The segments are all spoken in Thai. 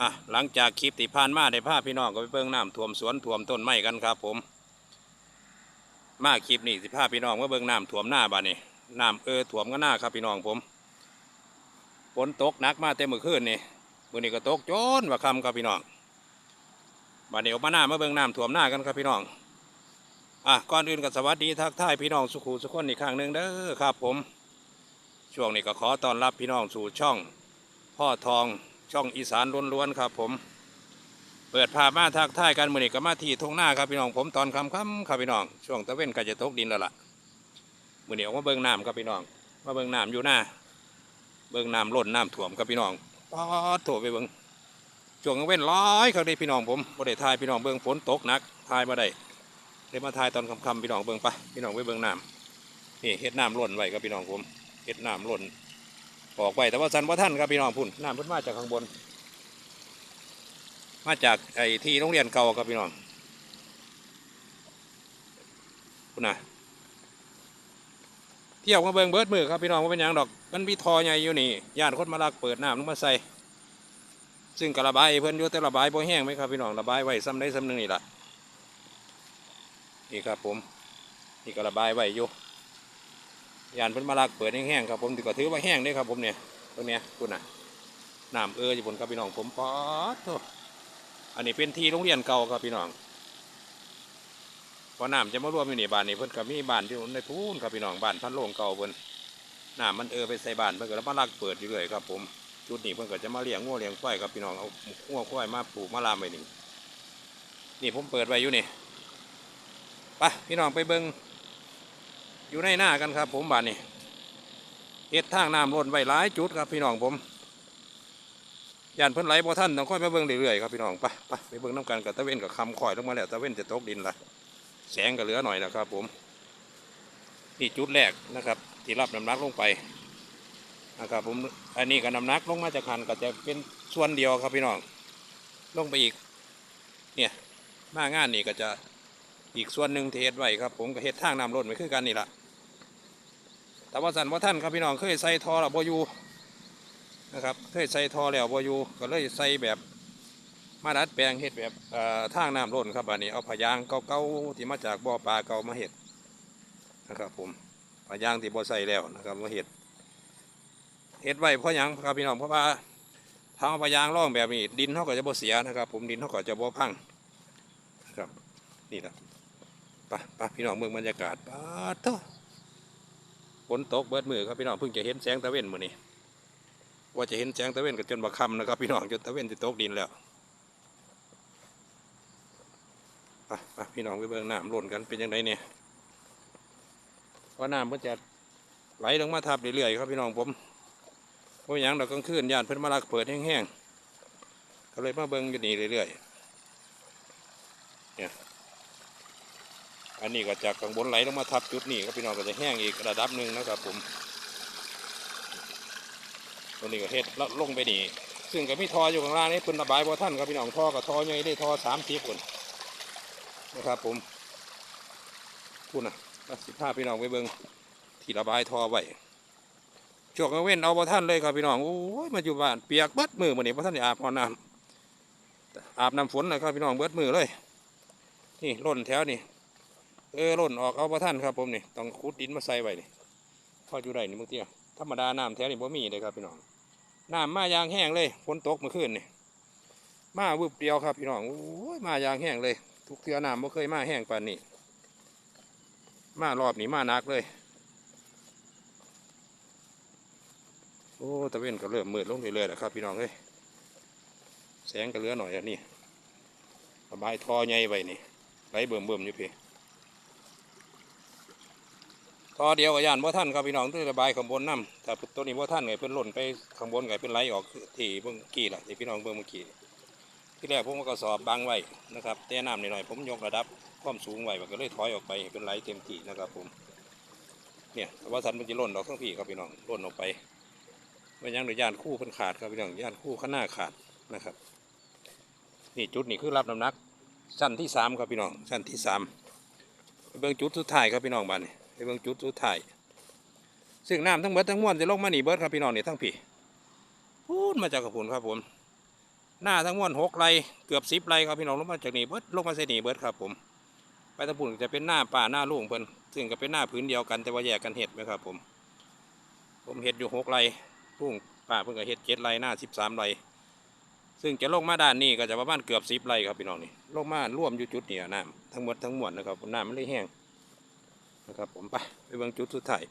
อะหลังจากคลิปที่ผ่านมาได้าพี่น้องก็ไปเบิ่งน้ำท่วมสวนท่วมต้นไม้กันครับ ผม มาคลิปนี้สิพาพี่น้องมาเบิ่งน้ำท่วมหน้าบ้านนี่น้ำเออท่วมก็หน้าครับพี่น้องผมฝนตกหนักมาเต็มมือคืนนี่มื้อนี้ก็ตกจนว่าคำครับพี่น้องบ้านนี้ออกมาหน้ามาเบิ่งน้ำท่วมหน้ากันครับพี่น้องอะก่อนอื่นก็สวัสดีทักทายพี่น้องสุขุสุขคนอีกครั้งหนึ่งเด้อครับ ผม ช่วงนี้ก็ขอต้อนรับพี่น้องสู่ช่อง พ่อทอง ช่องอีสานล้วนๆครับผม เปิดภาพมาทักทายกันมือนี้ก็มาที่ทงหน้าครับพี่น้องผมตอนค่ำครับพี่น้อง ช่วงตะเว้นก็จะตกดินแล้วล่ะมือนี้ออกมาเบิ่งน้ำครับพี่น้องมาเบิ่งน้ำอยู่หน้า เบิ่งน้ำล้นน้ำท่วมครับพี่น้องปอดโถไปเบิ่งช่วงกลางเว้นร้อยครับได้พี่น้องผมบ่ได้ทายพี่น้องเบิ่งฝนตกหนักทายมาได้ได้มาทายตอนค่ำพี่น้องเบิ่งไปพี่น้องไปเบิ่งน้ำนี่เฮ็ดน้ำล้นไว้ครับพี่น้องผมเฮ็ดน้ำล้น ออกไปแต่ว่าสันว่าท่านครับพี่น้องพุ่นน้ำพุ่นมาจากข้างบน มาจากไอ้ที่โรงเรียนเก่าครับพี่น้องพุ่นนะเที่ยวมาเบิงเบิดมือครับพี่น้องว่าเป็นหยังดอกมันมีทอใหญ่อยู่นี่ญาติคนมาลักเปิดน้ำลงมาใส่ซึ่งกระบายเพิ่อนอยู่แต่ระบายบ่แห้งไหมครับพี่น้องระบายไว้ซ้ำได้ซ้ำหนึ่งนี่แหละนี่ครับผมนี่กระบายไว้อยู่ ยานเพิ่นมาลากเปิดแห้งๆครับผมถือก็ถือว่าแห้งเด้ครับผมเนี่ยตัวเนี้ยคุณน่ะน้ำเอออยู่บนครับพี่น้องผมป๊อดอันนี้เป็นที่โรงเรียนเก่าครับพี่น้องพอน้ำจะมารวมอยู่ในบ้านนี้เพิ่นก็มีบ้านที่ในพูนครับพี่น้องบ้านพันโลงเก่าเพิ่นน้ำมันเออไปใส่บ้านเพิ่นก็แล้วมาลากเปิดอยู่เลยครับผมจุดนี้เพิ่นก็จะมาเลี้ยงงัวเลี้ยงควายครับพี่น้องเอางัวควายมาปลูกมาลามไว้นี่นี่ผมเปิดไว้อยู่นี่ไปพี่น้องไปเบิ่ง อยู่ในหน้ากันครับ ผมบ้านนี้เฮ็ดทางน้ำล้นไว้หลายจุดครับพี่น้องผมยานเพิ่นไหลบ่ท่านต้องค่อยมาเบิ่งเรื่อยๆครับพี่น้องไปไปไปเบิ่งน้ำกันกับตะเวนกับคำข่อยลงมาแล้วตะเวนจะตกดินละแสงก็เหลือหน่อยนะครับ ผมนี่จุดแรกนะครับ ที่รับน้ำหนักลงไปนะครับผมอันนี้ก็น้ำหนักลงมาจากคันก็จะเป็นส่วนเดียวครับพี่น้องลงไปอีก เนี่ยหน้างานนี่ก็จะอีกส่วนหนึ่งที่เฮ็ดไว้ครับ ผมก็เฮ็ดทางน้ำล้นไว้คือกันนี่แหละ แต่ว่าสันว่าท่านครับพี่น้องเคยใส่ทอแล้วบอยู่นะครับเคยใส่ทอแล้วบอยู่ก็เลยใส่แบบมาดัดแปลงเฮ็ดแบบทางน้ำล้นครับอันนี้เอาผายางเก่าๆที่มาจากบ่อปลาเก่ามาเฮ็ดนะครับผมผายางที่บ่ใส่แล้วนะครับมาเฮ็ดเฮ็ดไว้เพราะยังครับพี่น้องเพราะว่าทางเอาผายางร่องแบบนี้ ดินเขาก็จะบ่เสียนะครับ ผมดินเขาก็จะบ่พังนะครับนี่แหละไปไปพี่น้องเมืองบรรยากาศปาดเถอะ ฝนตกเบิดมือครับพี่น้องเพิ่งจะเห็นแสงตะเวนมือนี้ว่าจะเห็นแสงตะเวนก็จนบักคำนะครับ พี่น้องจนตะเวนจะตกดินแล้วไปพี่น้องไปเบิ่งน้ำหล้นกันเป็นยังไงเนี่ยว่าน้ำเพิ่นจะไหลลงมาทับเรื่อยๆครับพี่น้องผมเพราะหยังดอกกลางคืนญาติเพิ่นมาลักเปิดแห้งๆก็เลยมาเบิ่งอยู่นี่เรื่อยๆเนี่ย อันนี้ก็จากข้างบนไหลลงมาทับจุดนี้ก็พี่น้องก็จะแห้งอีกระดับหนึ่งนะครับผมตัวนี้ก็เฮ็ดแล้วลงไปนี่ซึ่งก็มีทออยู่ข้างล่างนี่พื้นระบายบ่ท่านครับพี่น้องทอกับทอใหญ่ได้ทอสามสิบคนนะครับผมพูดนะสิบห้าพี่น้องไปเบิ่งที่ระบายทอไว้ช่วงกลางเว้นเอาบ่ท่านเลยครับพี่น้องโอ้ยมาอยู่บ้านเปียกเบิดมือมื้อนี้บ่ท่านอาบเอน้ำอาบน้ำฝนนะครับพี่น้องเบิดมือเลย นี่ร่นแถวนี่ เออหล่นออกเอาประท่านครับผมนี่ต้องขุดดินมาใส่ไว้นี่พออยู่ได้นี่บางทีอะธรรมดาน้ำแถวนี่บ่มีเลยครับพี่น้องน้ำมายางแห้งเลยฝนตกเมื่อคืนนี่มาวืบเดียวครับพี่น้องโอ้ยมายางแห้งเลย ทุกเทือน้ำบ่เคยมาแห้งปานนี้มารอบนี้มานักเลย โอ้ตะเวนก็เริ่มมืดลงเรื่อยๆแล้วครับพี่น้องเอ้ยแสงก็เหลือหน่อยอันนี้ระบายทอใหญ่ไว้นี่ไหลเบิ่มๆอยู่พี่ ต่อเดียวกับยานว่าท่านครับพี่น้องด้วยระบายข้างบนน้ำแต่ตัวนี้ว่าท่านไงเพิ่นหล่นไปข้างบนไงเป็นไหลออกที่เมื่อกี้ล่ะที่พี่น้องเบิ่งเมื่อกี้ที่แรกผมก็สอบบังไว้นะครับแต่น้ำหน่อยผมยกระดับความสูงไว้มันก็เลยถอยออกไปเป็นไหลเต็มที่นะครับผมเนี่ยว่าท่านมันจะหล่นออกข้างพี่ครับพี่น้องหล่นออกไปไม่ยังหรือยานคู่เพิ่นขาดครับพี่น้องยานคู่ข้างหน้าขาดนะครับ นี่จุดนี้คือรับน้ำหนักชั้นที่สามครับพี่น้องชั้นที่สามเบิ่งจุดสุดท้ายครับพี่น้องบ้านนี่ เบิ่งจุดสุดท้ายซึ่งน้ำทั้งเบิดทั้งมวลจะลงมาหนีเบิดครับพี่น้องนี่ทั้งพี่พูดมาจากกระพุนครับผม หน้าทั้งมวลหกไรเกือบสิบไรครับพี่น้องลงมาจากนี่เบิดลงมาเสนีเบิดครับผม ไปตะปุ่นจะเป็นหน้าป่าหน้าลุงเพิ่นซึ่งก็เป็นหน้าพื้นเดียวกันแต่ว่าแยกกันเห็ดนะครับผม ผมเห็ดอยู่หกไรลุงป่าเพิ่นก็เห็ดเจ็ดไรหน้าสิบสามไรซึ่งจะลงมาด้านนี้ก็จะประมาณเกือบสิบไรครับพี่น้องนี่ลงมาร่วมอยู่จุดนี้น้ำทั้งหมดทั้งมวลนะครับน้ำมันเลยแห้ง นะครับผมไปไปเบิ่งจุดสุดท้าย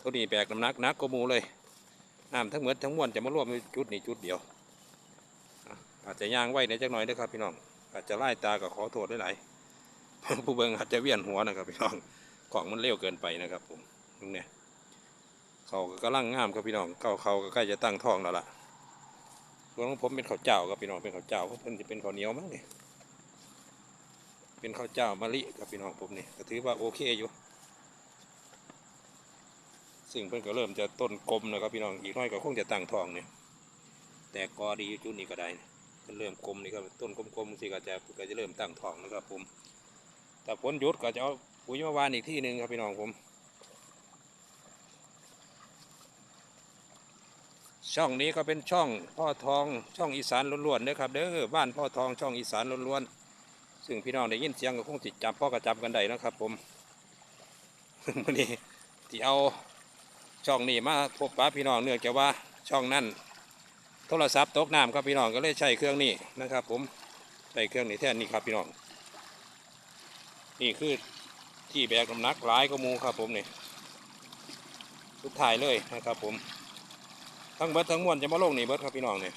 ตัวนี้แบกน้ำหนักนักกมูเลยน้ำทั้งเหมือดทั้งมวลจะมารวมในจุดนี้จุดเดียว อาจจะย่างไว้ในจักหน่อยนะครับพี่น้อง อาจจะไล่ตาก็ขอโทษหลายผู้เบิ่งอาจจะเวียนหัวนะครับพี่น้องของมันเร็วเกินไปนะครับผมตรงเนี้ยเขาก็กำลังงามครับพี่น้องเก้าเขาก็ใกล้จะตั้งท้องแล้วล่ะส่วนของผมเป็นข้าวเจ้าครับพี่น้องเป็นข้าวเจ้าของเพิ่นจะเป็นข้าวเหนียวมั้งนี่ เป็นข้าวเจ้ามะลิครับพี่น้องผมนี่ก็ถือว่าโอเคอยู่ ซึ่งเพิ่นก็เริ่มจะต้นกลมนะครับพี่น้องอีกน้อยก็คงจะตั้งทองเนี่ยแต่กอดีอยู่จุดนี้ก็ได้นะมันเริ่มกลมนี่ครับต้นกลมๆสิก็จะก็จะเริ่มตั้งทองนะครับผมแต่ผลยุดก็จะเอาปุ๋ยมาวานอีกที่หนึ่งครับพี่น้องผมช่องนี้ก็เป็นช่องพ่อทองช่องอีสานล้วนๆเด้อครับเด้อบ้านพ่อทองช่องอีสานล้วนๆ ซึ่งพี่น้องได้ยินเสียงก็คงติดจับพ่อกระจับกันได้นะครับ ผมวันนี้ที่เอาช่องนี้มาพบปะพี่น้องเนื่องจากว่าช่องนั้นโทรศัพท์ตกน้ำครับพี่น้องก็เลยใช้เครื่องนี้นะครับ ผมใช้เครื่องนี้แทนนี่ครับพี่น้อง นี่คือที่แบกน้ำหนักหลายก็มูครับ ผมนี่สุดท้ายเลยนะครับ ผม ทั้งเบิดทั้งมวลจะมาลงนี่เบิดครับพี่น้องเนี่ย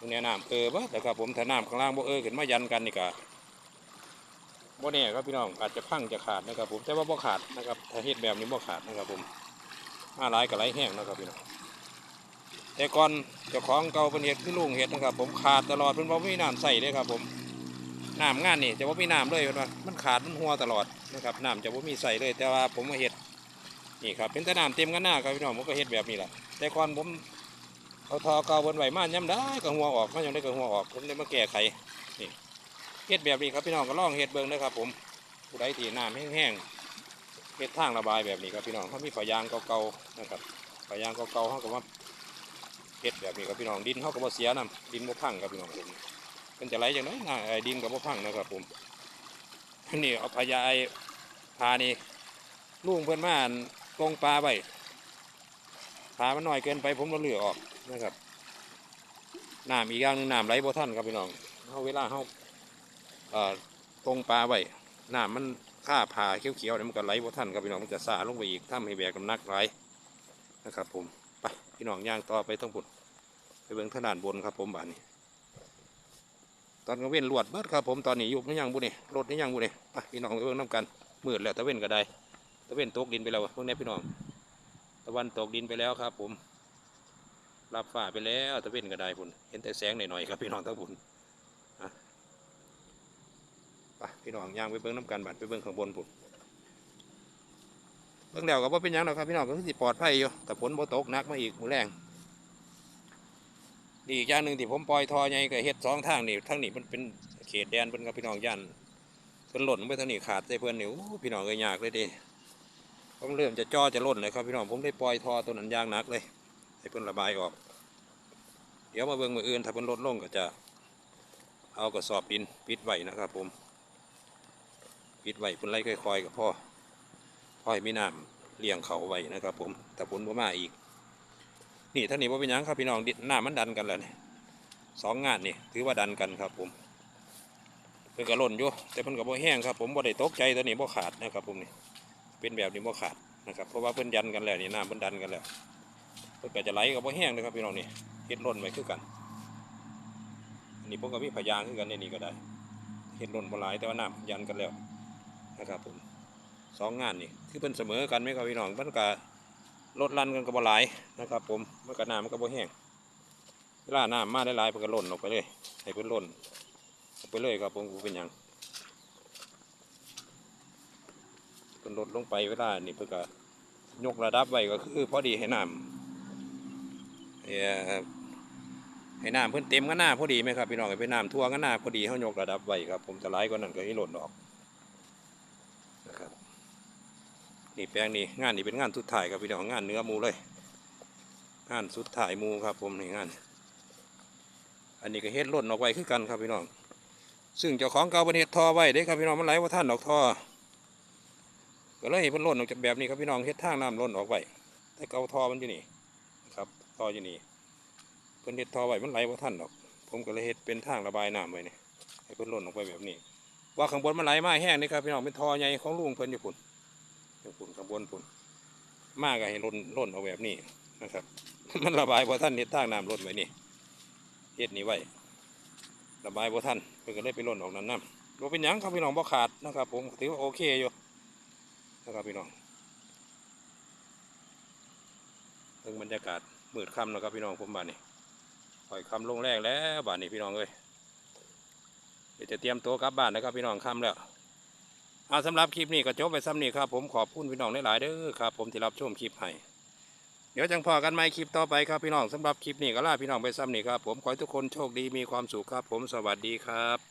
ตรงเนี้ยน้ำเออเบิดนะครับผมถ้าน้ำข้างล่างบ่เออขึ้นมายันกันนี่กะบ่แน่ครับพี่น้องอาจจะพังจะขาดนะครับ ผมแต่ว่าบ่ขาดนะครับถ้าเฮ็ดแบบนี้บ่ขาดนะครับผมมาหลายกับไหลแห้งนะครับพี่น้องแต่ก่อนเจ้าของเก่าเป็นเฮ็ดคือลุงเฮ็ดนะครับ ผมขาดตลอดเพิ่นบ่มีน้ำใส่เลยครับ ผมน้ำงานนี่จะบ่ามีน้ำเลยเพิ่นว่ามันขาดมันหัวตลอดนะครับน้ำจะบ่ามีใส่เลย แต่ว่าผมมาเฮ็ดนี่ครับเป็นแต่น้ำเต็มกันหน้าครับพี่น้องผมก็เฮ็ดแบบนี้แหละแต่ก่อนผม เอาทอเกาบนไหวมาย่ำได้ก็หัวออกมายังได้ก็หัวออกผมเลยมาแก้ไขนี่เฮ็ดแบบนี้ครับพี่น้องก็ลองเฮ็ดเบิ่งนะครับ ผมผู้ใดที่น้ำแห้งๆเฮ็ดทางระบายแบบนี้ครับพี่น้องเขามีฝายางเก่าๆนะครับฝายางเก่าๆเขาก็มาเฮ็ดแบบนี้ครับพี่น้องดินเขาก็บ่เสียน้ำดินบ่พังครับพี่น้องผมมันจะไหลจังไดน้ำไอ้ดินก็บ่พังนะครับผมนี่เอาพยายพานี่ลุงเพิ่อนมานตรงปลาไว้ขามันน้อยเกินไปผมเราเหลือออก นะครับน้ำอีกอย่างหนึงน้ำไหลบ่ทันครับพี่น้องเขาเวลาเขาเอ่อตรงปลาไว้น้ำมันค่าผ่าเขียวๆเนี่ยมันก็ไหลบ่ทันครับพี่น้องมันจะสาลงไปอีกทำให้แบกน้ำหนักไหลนะครับ ผมไปพี่น้องย่างต่อไปต้องบุญไปเบิ่งทางด้านบนครับ ผมบ้านนี้ ตอนกลางเว้นลวดเบิดครับ ผมตอนนี้ยู่นี่ยังบุนี่รถนี่ยังบุนี่ไปพี่น้องไปเบิ่งน้ำกันมืดแล้วตะเว้นก็ได้ตะเว้นตกดินไปแล้วพวกนี้พี่น้อง ตะวันตกดินไปแล้วครับ ผม รับฝ่าไปแล้วตะเว้นก็ได้พุ่นเห็นแต่แสงหน่อยๆครับพี่น้องทั้งพุ่นอะไปพี่น้องย่างไปเบิ้งน้ำกันบัดไปเบิ้งข้างบนพุ่นเบิ้งแล้วก็บ่าเป็นยังหรอกครับพี่น้องก็คือสิปลอดภัยอยู่แต่ฝนบ่ตกนักมาอีกมือแรงนี่อีกอย่างหนึ่งที่ผมปล่อยทอใหญ่ก็เฮ็ดสองทางนี่ทางนี้มันเป็นเขตแดนเป็นกับพี่น้องย่านเพิ่นหล่นไปทางนี้ขาดใส่เพิ่นนี่พี่น้องก็ยากเลยดิผมเริ่มจะจ่อจะล่นเลยครับพี่น้องผมได้ปล่อยทอตัวนั้นยางหนักเลยให้เพิ่อนระบายออก เดี๋ยวมาเบิ่งมืออื่นถ้าเพิ่นลดลงก็จะเอากระสอบดินปิดไว้นะครับ ผม ปิดไว้พิ่นไล่ค่อยๆกับพ่อพ่อให้มีน้ำเลี้ยงเขาไว้นะครับ ผมแต่ผลบ่มาอีก นี่ท่านนี้ว่าเป็นยังครับพี่น้องดินน้ำมันดันกันแล้วนี่สองงานนี่ถือว่าดันกันครับผมเพิ่นก็ล่นอยู่แต่เพิ่นก็บ่แห้งครับผมบ่ได้ตกใจตัวนี้บ่ขาดนะครับผมนี่เป็นแบบนี้บ่ขาดนะครับเพราะว่าเพิ่นยันกันแล้วนี่น้ำเพิ่นดันกันแล้ว เพิ่นก็จะไหลกับบ่แห้งนะครับพี่น้องนี่เฮ็ดร่นไว้คือกันอันนี้ผมก็มีพยางคือกันในนี้ก็ได้เฮ็ดร่นบ่หลายแต่ว่าน้ำยันกันแล้วนะครับผมสองงานนี่คือเพิ่นเสมอกันไหมครับพี่น้องมันก็ลดลันกันก็บ่หลายนะครับ ผมมันก็น้ำมันก็บ่แห้งเวลาน้ำมาได้หลายเพิ่นก็ล่นออกไปเลย ให้เพิ่นล่นออกไปเลยครับผมบ่เป็นหยังเพิ่นลดลงไปเวลานี่เพิ่นก็ยกระดับไว้ก็คือพอดีให้น้ำ เอ่อให้น้ำเพิ่นเต็มกันหน้าพอดีไหมครับพี่น้องให้เป็นน้ำทั่วกันหน้าพอดีเขายกระดับไว้ครับ ผมจะไล่กว่านั้นก็ให้หล่นออกนะครับนี่แปลงนี้งานนี้เป็นงานสุดท้ายครับพี่น้องงานเนื้อมูเลยงานสุดท้ายมูครับ ผมนี่งาน อันนี้ก็เฮ็ดล่นออกไว้คือกันครับพี่น้อง ซึ่งเจ้าของเก่าเป็นเฮ็ดท่อไว้เด้ครับพี่น้องมันไหลว่าท่านดอกท่อก็เลยให้เพิ่นล่นออกจากแบบนี้ครับพี่น้องเฮ็ดทางน้ำล่นออกไว้แต่เก่าท่อมันอยู่นี่นะครับ ท่ออยู่นี่เพิ่นเฮ็ดท่อไว้มันไหลว่าท่านดอก ผมก็เลยเฮ็ดเป็นทางระบายน้ำไว้นี่ให้เพิ่นล่นออกไปแบบนี้ ว่าข้างบนมันไหลมาแห้งนี่ครับพี่น้องเป็นท่อใหญ่ของลุงเพิ่นอยู่พุ่นอยู่พุ่นข้างบนพุ่นมาก็ให้ล่นล่นออกแบบนี้นะครับ มันระบายพอท่านเฮ็ดทางน้ำล่นไว้นี่เฮ็ดนี่ไว้ระบายบ่ทันเพิ่นก็เลยไปล่นออกน้ำน้ำบ่เป็นหยังครับพี่น้องบ่ขาดนะครับ ผมถือว่าโอเคอยู่นะครับพี่น้องเรื่องบรรยากาศ มืดค่ำนะครับพี่น้องผมบ้านนี้ปล่อยค่ำลงแรกแล้วบ้านนี้พี่น้องเอ้ยเดี๋ยวจะเตรียมตัวกลับบ้านนะครับพี่น้องค่ำแล้วเอาสำหรับคลิปนี้ก็จบไปซ้ำนี้ครับผมขอบคุณพี่น้องหลายๆเด้อครับผมที่รับชมคลิปให้เดี๋ยวจังพอกันใหม่คลิปต่อไปครับพี่น้องสำหรับคลิปนี้ก็ลาพี่น้องไปซ้ำนี่ครับผมขอให้ทุกคนโชคดีมีความสุขครับ ผมสวัสดีครับ